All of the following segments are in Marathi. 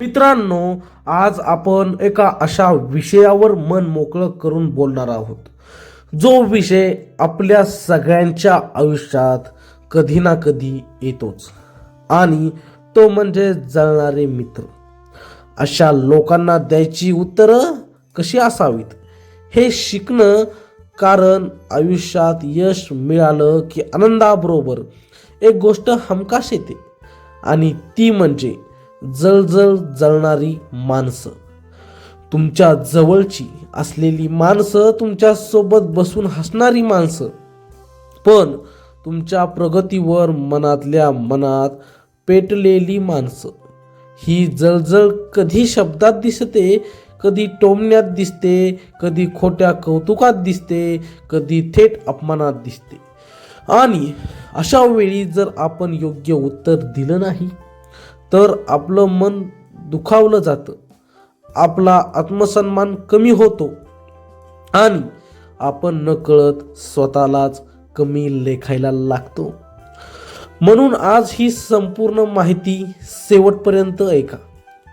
मित्रांनो आज आपण एका अशा विषयावर मन मोकळं करून बोलणार आहोत. जो विषय आपल्या सगळ्यांच्या आयुष्यात कधी ना कधी येतोच आणि तो म्हणजे जळणारे मित्र. अशा लोकांना द्यायची उत्तरं कशी असावीत? हे शिकणं कारण आयुष्यात यश मिळालं की आनंदाबरोबर एक गोष्ट हमखास येते आणि ती म्हणजे जळजळ जळणारी माणसं. तुमच्या जवळची असलेली माणसं तुमच्यासोबत बसून हसणारी माणसं. पण तुमच्या प्रगतीवर मनातल्या मनात पेटलेली माणसं. ही जळजळ कधी शब्दात दिसते कधी टोमण्यात दिसते कधी खोट्या कौतुकात दिसते कधी थेट अपमानात दिसते. आणि अशा वेळी जर आपण योग्य उत्तर दिलं नाही तर आपलं मन दुखावलं जातं. आपला आत्मसन्मान कमी होतो. आणि आपण नकळत स्वतःलाच कमी लेखायला लागतो. म्हणून आज ही संपूर्ण माहिती शेवटपर्यंत ऐका.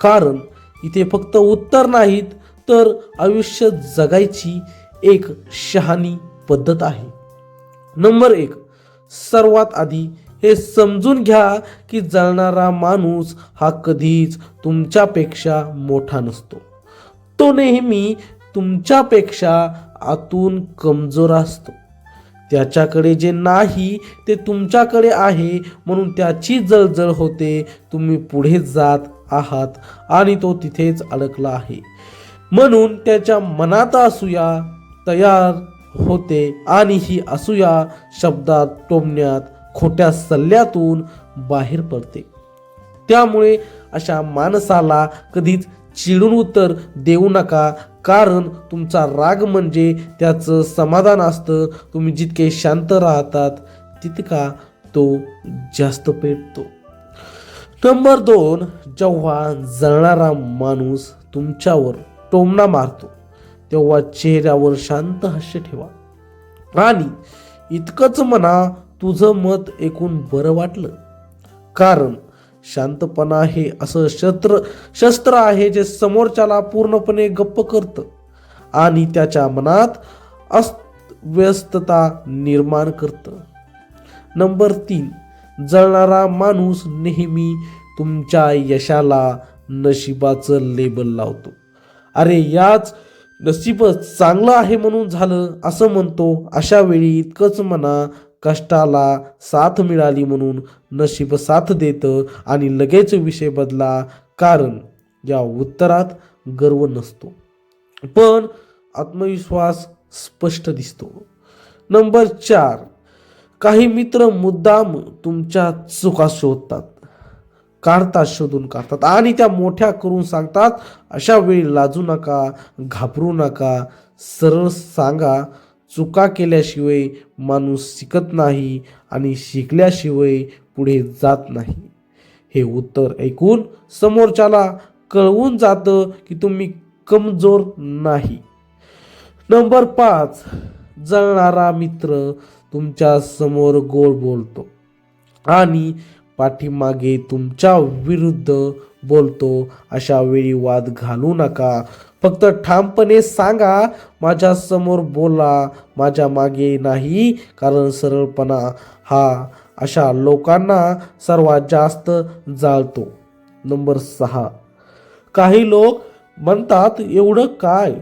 कारण इथे फक्त उत्तर नाहीत तर आयुष्य जगायची एक शहाणी पद्धत आहे. नंबर एक सर्वात आधी हे समजून घ्या की जळणारा माणूस हा कधीच तुमच्यापेक्षा मोठा नसतो. तो नेहमी तुमच्यापेक्षा आतून कमजोर असतो. त्याच्याकडे जे नाही ते तुमच्याकडे आहे म्हणून त्याची जळजळ होते. तुम्ही पुढे जात आहात आणि तो तिथेच अडकला आहे. म्हणून त्याच्या मनात असूया तयार होते आणि ही असूया शब्दात टोमण्यात खोट्या सल्ल्यातून बाहेर पडते. त्यामुळे अशा माणसाला कधीच चिडून उत्तर देऊ नका. कारण तुमचा राग म्हणजे त्याचं समाधान असतं. तुम्ही जितके शांत राहतात तितका तो जास्त पेटतो. नंबर दोन जेव्हा जळणारा माणूस तुमच्यावर टोमणा मारतो तेव्हा चेहऱ्यावर शांत हास्य ठेवा. आणि इतकंच म्हणा तुझं मत ऐकून बरं वाटलं? कारण शांतपणा हे असं शस्त्र शस्त्र आहे जे समोरच्याला पूर्णपणे गप्प करतं आणि त्याच्या मनात अस्व्यस्तता निर्माण करतं. नंबर तीन जळणारा माणूस नेहमी तुमच्या यशाला नशिबाचं लेबल लावतो. अरे याच नशीब चांगलं आहे म्हणून झालं असं म्हणतो अशा वेळी इतकंच म्हणा कष्टाला साथ मिळाली म्हणून नशीब साथ देतं आणि लगेच विषय बदला कारण या उत्तरात गर्व नसतो. पण आत्मविश्वास स्पष्ट दिसतो. नंबर चार काही मित्र मुद्दाम तुमच्या चुका शोधतात काढतात शोधून काढतात आणि त्या मोठ्या करून सांगतात अशा वेळी लाजू नका घाबरू नका सरळ सांगा चुका केल्याशिवाय माणूस शिकत नाही आणि शिकल्याशिवाय पुढे जात नाही. हे उत्तर ऐकून समोरच्याला कळवून जातं की तुम्ही कमजोर नाही. नंबर पाच जळणारा मित्र तुमच्यासमोर गोड बोलतो आणि पाठीमागे तुमच्या विरुद्ध बोलतो अशा वेळी वाद घालू नका. फक्त ठामपणे सांगा माझ्यासमोर बोला माझ्या मागे नाही कारण सरळपणा हा अशा लोकांना सर्वात जास्त जाळतो. नंबर सहा. काही लोक म्हणतात एवढं काय?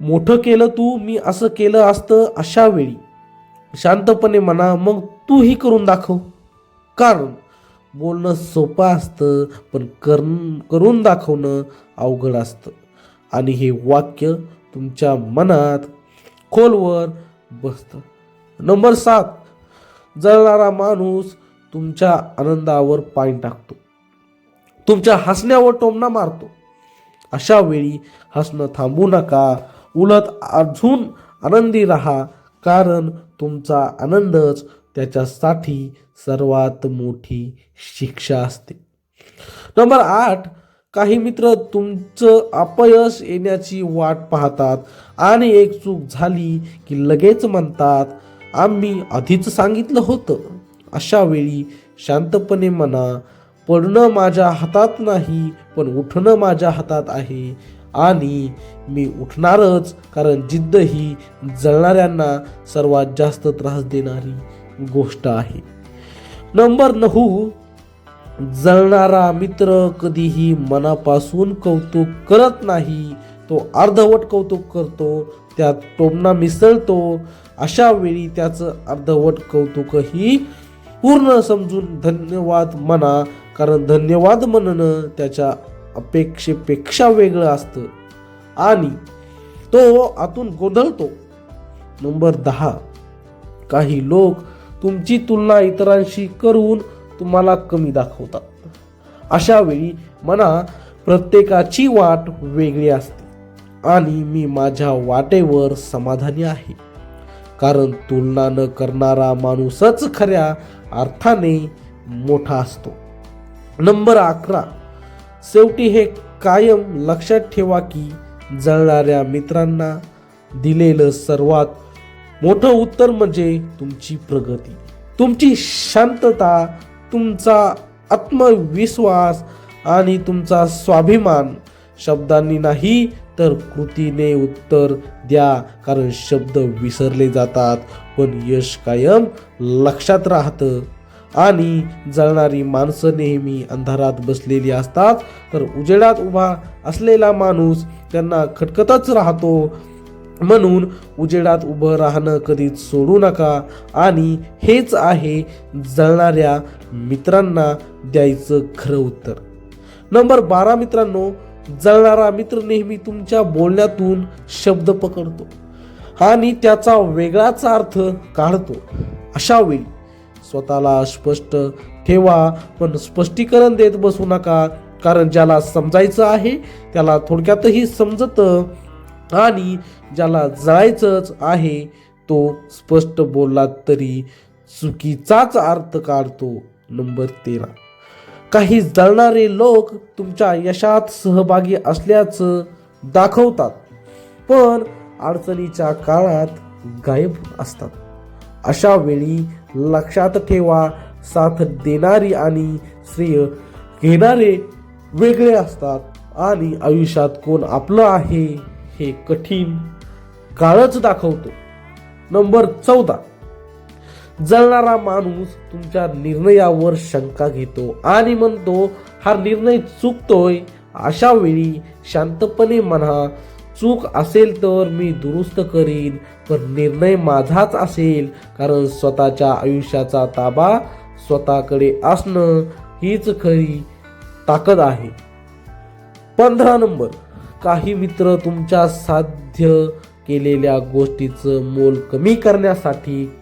मोठं केलं तू मी असं केलं असतं अशा वेळी. शांतपणे म्हणा मग तूही करून दाखव. कारण बोलणं सोपं असतं पण करून करून दाखवणं अवघड असतं. आणि हे वाक्य तुमच्या मनात खोलवर बसतं. नंबर सात जळणारा माणूस तुमच्या आनंदावर पाणी टाकतो. तुमच्या हसण्यावर टोमणा मारतो. अशा वेळी हसणं थांबू नका. उलट अजून आनंदी राहा कारण तुमचा आनंदच त्याच्यासाठी सर्वात मोठी शिक्षा असते. नंबर आठ काही मित्र तुमचं अपयश येण्याची वाट पाहतात आणि एक चूक झाली की लगेच म्हणतात आम्ही आधीच सांगितलं होतं. अशा वेळी शांतपणे म्हणा पडणं माझ्या हातात नाही पण उठणं माझ्या हातात आहे आणि मी उठणारच कारण जिद्द ही जळणाऱ्यांना सर्वात जास्त त्रास देणारी गोष्ट आहे. नंबर नऊ जळणारा मित्र कधीही मनापासून कौतुक करत नाही. तो अर्धवट कौतुक करतो त्यात टोमणा मिसळतो. अशा वेळी त्याचं अर्धवट कौतुकही पूर्ण समजून धन्यवाद म्हणा कारण धन्यवाद म्हणणं त्याच्या अपेक्षेपेक्षा वेगळं असतं. आणि तो आतून गोंधळतो. नंबर दहा काही लोक तुमची तुलना इतरांशी करून तुम्हाला कमी दाखवतात. अशा वेळी म्हणा प्रत्येकाची वाट वेगळी असते आणि मी माझ्या वाटेवर समाधानी आहे. कारण तुलना न करणारा माणूसच खऱ्या अर्थाने मोठा असतो. नंबर अकरा. शेवटी हे कायम लक्षात ठेवा की जळणाऱ्या मित्रांना दिलेलं सर्वात मोठं उत्तर म्हणजे तुमची प्रगती तुमची शांतता तुमचा आत्मविश्वास आणि तुमचा स्वाभिमान. शब्दांनी नाही तर कृतीने उत्तर द्या कारण शब्द विसरले जातात पण यश कायम लक्षात राहतं. आणि जळणारी माणसं नेहमी अंधारात बसलेली असतात तर उजेडात उभा असलेला माणूस त्यांना खटकतच राहतो. म्हणून उजेडात उभं राहणं कधीच सोडू नका आणि हेच आहे जळणाऱ्या मित्रांना द्यायचं खरं उत्तर. नंबर बारा मित्रांनो जळणारा मित्र नेहमी तुमच्या बोलण्यातून शब्द पकडतो आणि त्याचा वेगळाच अर्थ काढतो. अशा वेळी स्वतःला स्पष्ट ठेवा पण स्पष्टीकरण देत बसू नका कारण ज्याला समजायचं आहे त्याला थोडक्यातही समजतं आणि ज्याला जायचंच आहे तो स्पष्ट बोलला तरी चुकीचाच अर्थ काढतो नंबर तेरा. काही जळणारे लोक तुमच्या यशात सहभागी असल्याचं दाखवतात पण अडचणीच्या काळात गायब असतात. अशा वेळी लक्षात ठेवा साथ देणारी आणि श्रेय घेणारे वेगळे असतात आणि आयुष्यात कोण आपलं आहे हे कठीण काळच दाखवतो. नंबर चौदा. जळणारा माणूस तुमच्या निर्णयावर शंका घेतो आणि म्हणतो हा निर्णय चुकतोय. अशा वेळी शांतपणे म्हणा चूक असेल तर मी दुरुस्त करीन पण निर्णय माझाच असेल कारण स्वतःच्या आयुष्याचा ताबा स्वतःकडे असणं हीच खरी ताकद आहे. पंधरा नंबर. काही मित्र तुमच्या साध्य केलेल्या गोष्टीचं मोल कमी करण्यासाठी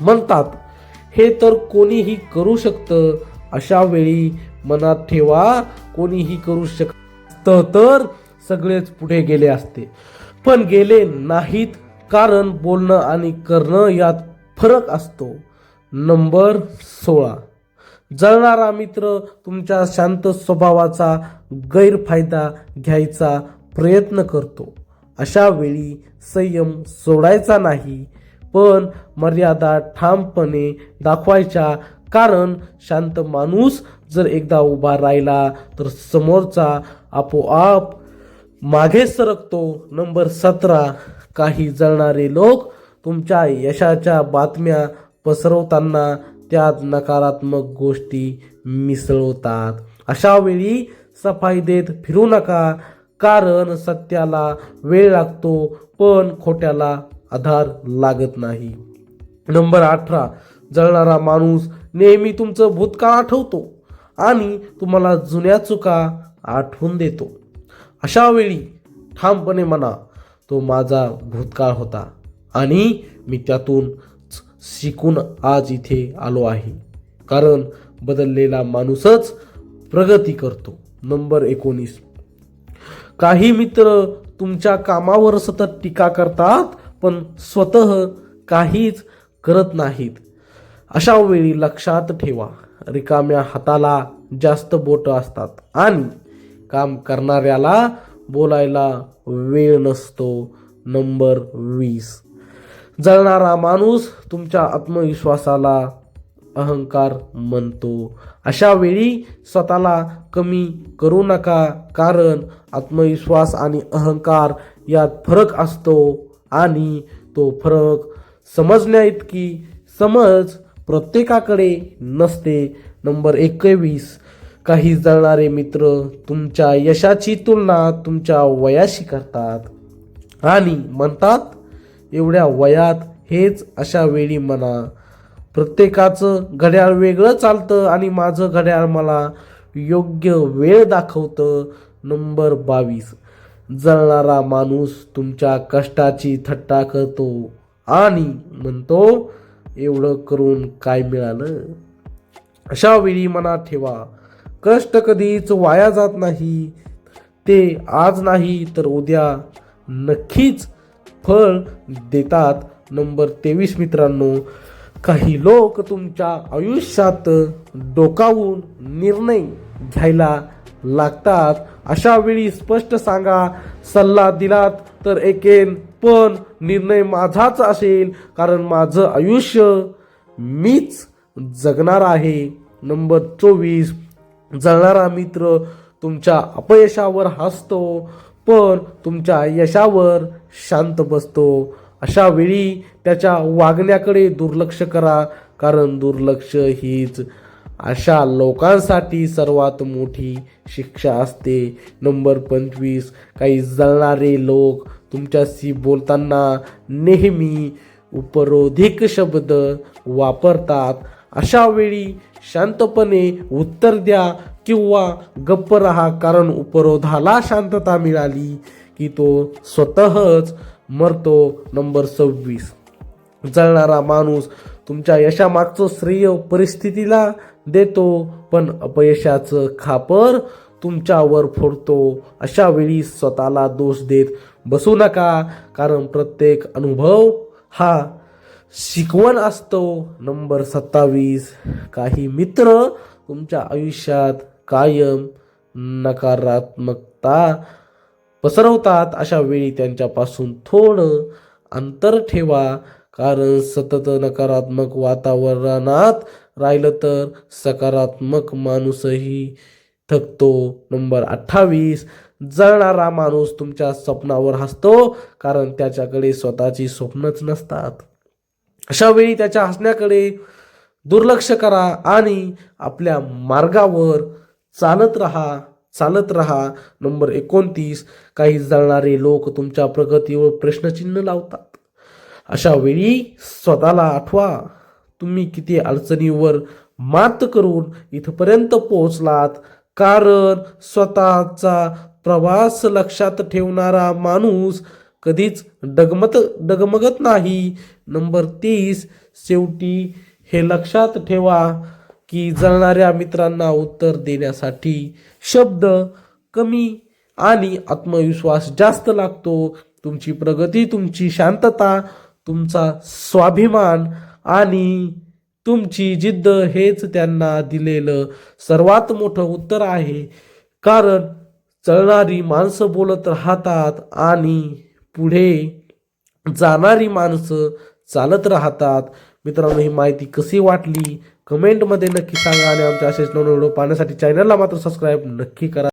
म्हणतात. हे तर कोणीही करू शकतं. अशा वेळी मनात ठेवा कोणीही करू शकतं तर सगळेच पुढे गेले असते. पण गेले नाहीत कारण बोलणं आणि करणं यात फरक असतो. नंबर सोळा. जळणारा मित्र तुमच्या शांत स्वभावाचा गैरफायदा घ्यायचा प्रयत्न करतो. अशा वेळी संयम सोडायचा नाही पण मर्यादा ठामपणे दाखवायच्या कारण शांत माणूस जर एकदा उभा राहिला तर समोरचा आपोआप मागे सरकतो. नंबर सतरा काही जळणारे लोक तुमच्या यशाच्या बातम्या पसरवताना त्यात नकारात्मक गोष्टी मिसळवतात अशा वेळी सफाई देत फिरू नका. कारण सत्याला वेळ लागतो पण खोट्याला आधार लागत नाही. नंबर अठरा जळणारा माणूस नेहमी तुमचं भूतकाळ आठवतो आणि तुम्हाला जुन्या चुका आठवून देतो. अशा वेळी ठामपणे म्हणा तो माझा भूतकाळ होता आणि मी त्यातून शिकून आज इथे आलो आहे. कारण बदललेला माणूसच प्रगती करतो. नंबर एकोणीस काही मित्र तुमच्या कामावर सतत टीका करतात पण स्वतः काहीच करत नाहीत. अशा वेळी लक्षात ठेवा रिकाम्या हाताला जास्त बोट असतात आणि काम करणाऱ्याला बोलायला वेळ नसतो. नंबर वीस. जळणारा माणूस तुमच्या आत्मविश्वासाला अहंकार म्हणतो. अशा वेळी स्वतःला कमी करू नका कारण आत्मविश्वास आणि अहंकार यात फरक असतो आणि तो फरक समजण्या इतकी समज प्रत्येकाकडे नसते. नंबर एकवीस काही जळणारे मित्र तुमच्या यशाची तुलना तुमच्या वयाशी करतात आणि म्हणतात एवढ्या वयात हेच अशा वेळी म्हणा. प्रत्येकाचं घड्याळ वेगळं चालतं आणि माझं घड्याळ मला योग्य वेळ दाखवतं. नंबर बावीस. जळणारा माणूस तुमच्या कष्टाची थट्टा करतो आणि म्हणतो एवढं करून काय मिळालं? अशा वेळी मनात ठेवा कष्ट कधीच वाया जात नाही. ते आज नाही तर उद्या नक्कीच फळ देतात. नंबर तेवीस मित्रांनो काही लोक तुमच्या आयुष्यात डोकावून निर्णय घ्यायला लागतात. अशा वेळी स्पष्ट सांगा सल्ला दिलात तर एकेन पण निर्णय माझाच असेल कारण माझं आयुष्य मीच जगणार आहे. नंबर चोवीस जळणारा मित्र तुमच्या अपयशावर हसतो पण तुमच्या यशावर शांत बसतो. अशा वेळी त्याच्या वागण्याकडे दुर्लक्ष करा कारण दुर्लक्ष हीच अशा लोकांसाठी सर्वात मोठी शिक्षा असते. नंबर पंचवीस काही जळणारे लोक तुमच्याशी बोलताना नेहमी उपरोधिक शब्द वापरतात. अशा वेळी शांतपणे उत्तर द्या किंवा गप्प राहा कारण उपरोधाला शांतता मिळाली की तो स्वतःच मरतो नंबर सव्वीस. जळणारा माणूस तुमच्या यशामागचं श्रेय परिस्थितीला देतो पण अपयशाचं खापर तुमच्यावर फोडतो. अशा वेळी स्वतःला दोष देत बसू नका कारण प्रत्येक अनुभव हा शिकवण असतो. नंबर सत्तावीस. काही मित्र तुमच्या आयुष्यात कायम नकारात्मकता पसरवतात अशा वेळी त्यांच्यापासून थोडं अंतर ठेवा. कारण सतत नकारात्मक वातावरणात राहिलं तर सकारात्मक माणूसही थकतो. नंबर अठ्ठावीस जळणारा माणूस तुमच्या स्वप्नावर हसतो कारण त्याच्याकडे स्वतःची स्वप्नच नसतात. अशा वेळी त्याच्या हसण्याकडे दुर्लक्ष करा आणि आपल्या मार्गावर चालत राहा. चालत राहा. नंबर एकोणतीस काही जळणारे लोक तुमच्या प्रगतीवर प्रश्नचिन्ह लावतात. अशा वेळी स्वतःला आठवा. तुम्ही किती अडचणीवर मात करून इथपर्यंत पोहोचलात. कारण स्वतःचा प्रवास लक्षात ठेवणारा माणूस कधीच डगमत डगमगत नाही. नंबर तीस शेवटी हे लक्षात ठेवा. की जळणाऱ्या मित्रांना उत्तर देण्यासाठी शब्द कमी आणि आत्मविश्वास जास्त लागतो. तुमची प्रगती तुमची शांतता तुमचा स्वाभिमान आणि तुमची जिद्द हेच त्यांना दिलेलं सर्वात मोठं उत्तर आहे. कारण चळणारी माणसं बोलत राहतात आणि पुढे जाणारी माणसं चालत राहतात. मित्रांनो ही माहिती कशी वाटली? कमेंटमध्ये नक्की सांगा आणि आमच्या असेच नवीन व्हिडिओ पाहण्यासाठी चॅनलला मात्र सबस्क्राईब नक्की करा